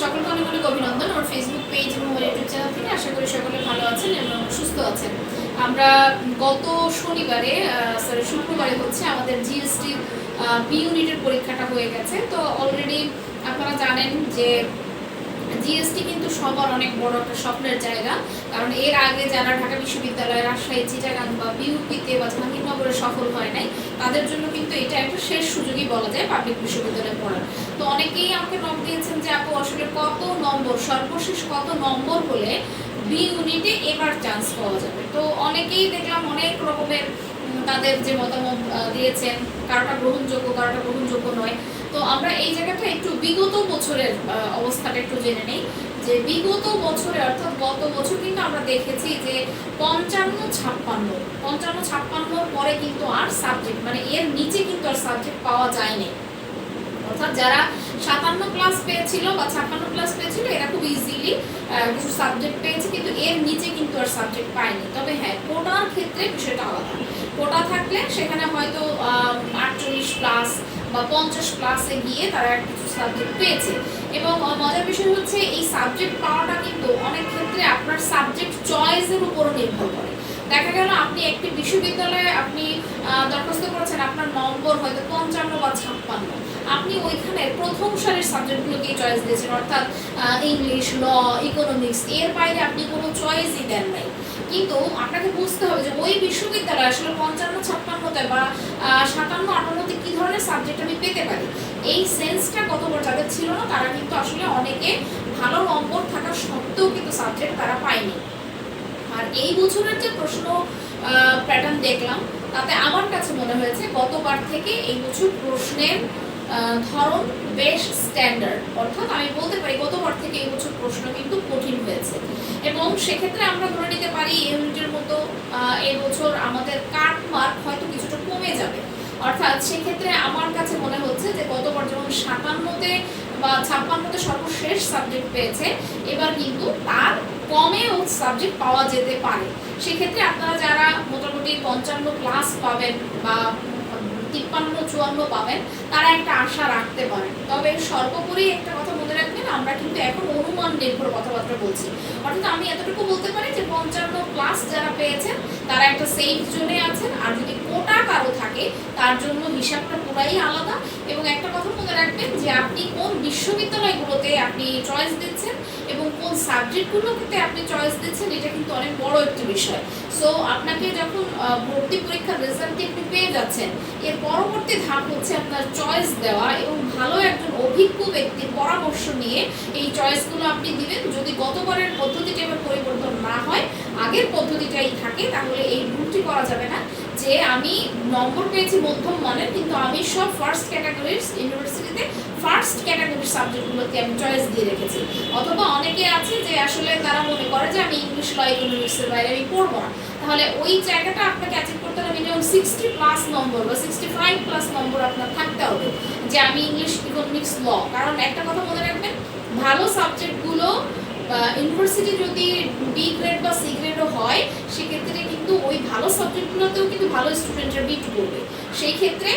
সকলকে অনেক অনেক অভিনন্দন আমার ফেসবুক পেজ এবং আমার ইউটিউব চ্যানেল থেকে। আশা করি সকলে ভালো আছেন এবং সুস্থ আছেন। আমরা গত শনিবারে সরি শুক্রবারে হচ্ছে আমাদের জিএসটি বি ইউনিটের পরীক্ষাটা হয়ে গেছে। তো অলরেডি আপনারা জানেন যে জিএসটি কিন্তু সবার অনেক বড় একটা স্বপ্নের জায়গা। কারণ এর আগে যারা ঢাকা বিশ্ববিদ্যালয়, রাজশাহী, চিটাগাং বা বিউপিতে বা জাহাঙ্গীরনগরে সফল হয় নাই, তাদের জন্য কিন্তু এটা একটা শেষ সুযোগই বলা যায় পাবলিক বিশ্ববিদ্যালয়ে পড়ার। তো অনেকেই আমাকে নক দিয়েছেন যে, আপু, আসলে কত নম্বর, সর্বশেষ কত নম্বর হলে বি ইউনিটে এবার চান্স পাওয়া যাবে? তো অনেকেই দেখলাম অনেক রকমের তাদের যে মতামত দিয়েছেন, কারোটা গ্রহণযোগ্য কারোটা গ্রহণযোগ্য নয়। তো আমরা এই জায়গাটা একটু বিগত বছরের অবস্থাটা একটু জেনে নেই। যে বিগত বছরে অর্থাৎ গত বছর কিন্তু আমরা দেখেছি যে পঞ্চান্ন, ছাপ্পান্ন, পঞ্চান্ন, ছাপ্পান্নর পরে কিন্তু আর সাবজেক্ট মানে এর নিচে কিন্তু আর সাবজেক্ট পাওয়া যায়নি। অর্থাৎ যারা সাতান্ন ক্লাস পেয়েছিল বা ছাপ্পান্ন ক্লাস পেয়েছিল, এরা খুব ইজিলি কিছু সাবজেক্ট পেয়েছে, কিন্তু এর নিচে কিন্তু আর সাবজেক্ট পায়নি। তবে হ্যাঁ কোটার ক্ষেত্রে বিষয়টা আলাদা। কোটা থাকলে সেখানে হয়তো আটচল্লিশ প্লাস বা পঞ্চাশ ক্লাসে গিয়ে তারা একটা কিছু সাবজেক্ট পেয়েছে। এবং মজার বিষয় হচ্ছে এই সাবজেক্ট পাওয়াটা কিন্তু অনেক ক্ষেত্রে আপনার সাবজেক্ট চয়েসের উপরও নির্ভর করে। দেখা গেল আপনি একটি বিশ্ববিদ্যালয়ে আপনি দরখাস্ত করেছেন আপনার নম্বর হয়তো পঞ্চান্ন বা ছাপ্পান্ন। আপনি ওইখানে প্রথম সারির সাবজেক্টগুলোকেই চয়েস দিয়েছেন, অর্থাৎ ইংলিশ ল ইকোনমিক্স এর বাইরে আপনি কোনো চয়েসই দেন নাই। কিন্তু আপনাকে বুঝতে হবে যে ওই বিশ্ববিদ্যালয়ে আসলে পঞ্চান্ন ছাপ্পান্নতে বা ধরনের সাবজেক্ট আমি পেতে পারি। এই সেন্সটা কত বড় যাদের ছিল না তারা কিন্তু আসলে অনেকে ভালো নম্বর থাকা সত্ত্বেও কিন্তু সাবজেক্ট তারা পায়নি। আর এই বছরের যে প্রশ্ন প্যাটার্ন দেখলাম তাতে আমার কাছে মনে হয়েছে গতবার থেকে এই বছর প্রশ্নের ধরন বেশ স্ট্যান্ডার্ড অর্থাৎ আমি বলতে পারি গতবার থেকে এই বছর প্রশ্ন কিন্তু কঠিন হয়েছে। এবং সেক্ষেত্রে আমরা ধরে নিতে পারি ইউনিটের মতো আহ, এই বছর আমাদের কাট মার্ক হয়তো কিছুটা কমে যাবে। অর্থাৎ সেক্ষেত্রে আমার কাছে মনে হচ্ছে যে গতবার যেমন সাতান্নতে বা ছাপ্পান্নতে সর্বশেষ সাবজেক্ট পেয়েছে। এবার কিন্তু তার কমেও সাবজেক্ট পাওয়া যেতে পারে। সেক্ষেত্রে আপনারা যারা মোটামুটি পঞ্চান্ন ক্লাস পাবেন বা তিপ্পান্ন, চুয়ান্ন পাবেন, তারা একটা আশা রাখতে পারেন। তবে সর্বোপরি একটা কথা মনে রাখবেন, আমরা কিন্তু এখন অনুমান নির্ভর কথাবার্তা বলছি। অর্থাৎ আমি এতটুকু বলতে পারি যে পঞ্চান্ন প্লাস যারা পেয়েছেন, তারা একটা সেফ জোনে আছেন। আর যদি কোটা কারও থাকে, তার জন্য হিসাবটা পুরাই আলাদা। এবং একটা কথা মনে রাখবেন যে, আপনি কোন বিশ্ববিদ্যালয়গুলোতে আপনি চয়েস দিচ্ছেন এবং কোন সাবজেক্টগুলোতে আপনি চয়েস দিচ্ছেন, এটা কিন্তু অনেক বড় একটি বিষয়। সো আপনাকে যখন ভর্তি পরীক্ষার রেজাল্টটি আপনি পেয়ে যাচ্ছেন, এর পরবর্তী ধাপ হচ্ছে আপনার চয়েস দেওয়া এবং ভালো একজন অভিজ্ঞ ব্যক্তির পরামর্শ নিয়ে এই চয়েসগুলো আপনি দিবেন। যদি গতবারের পদ্ধতিটা এবার পরিবর্তন না হয়, আগের পদ্ধতিটাই থাকে, তাহলে এই ভুলটি করা যাবে না। যে আমি নম্বর পেয়েছি মধ্যম মানের কিন্তু আমি সব ফার্স্ট ক্যাটাগরির ইউনিভার্সিটিতে ফার্স্ট ক্যাটাগরির সাবজেক্টগুলোকে আমি চয়েস দিয়ে রেখেছি। অথবা অনেকে আছে যে আসলে তারা মনে করে যে আমি ইংলিশ ল ইকোনমিক্সের বাইরে আমি পড়ব না। তাহলে ওই জায়গাটা আপনাকে অ্যাচিভ করতে হলে মিনিমাম সিক্সটি প্লাস নম্বর বা সিক্সটি ফাইভ প্লাস নম্বর আপনার থাকতে হবে যে আমি ইংলিশ ইকোনমিক্স ল কারণ একটা কথা মনে রাখবেন, ভালো সাবজেক্টগুলো ইউনিভার্সিটি যদি বি গ্রেড বা সি গ্রেডও হয়, সেক্ষেত্রে কিন্তু ওই ভালো সাবজেক্টগুলোতেও ভালো স্টুডেন্টরা বিট করবে। সেই ক্ষেত্রে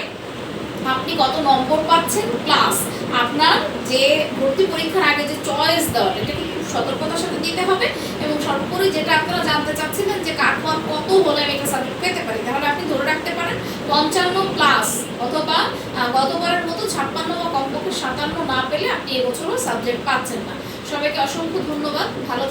আপনি কত নম্বর পাচ্ছেন? প্লাস আপনার যে ভর্তি পরীক্ষার আগে যে চয়েস দেওয়াটা এটাকে খুব সতর্কতার সাথে দিতে হবে এবং সর্বোপরি যেটা আপনারা জানতে চাচ্ছিলেন যে কাটমার্ক কত হলে আমি একটা সাবজেক্ট পেতে পারি, তাহলে আপনি ধরে রাখতে পারেন পঞ্চান্ন প্লাস অথবা গতবারের মতো ছাপ্পান্ন বা কমপক্ষে সাতান্ন না পেলে আপনি এবছরও সাবজেক্ট পাচ্ছেন না। সবাইকে অসংখ্য ধন্যবাদ। ভালো